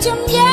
今天。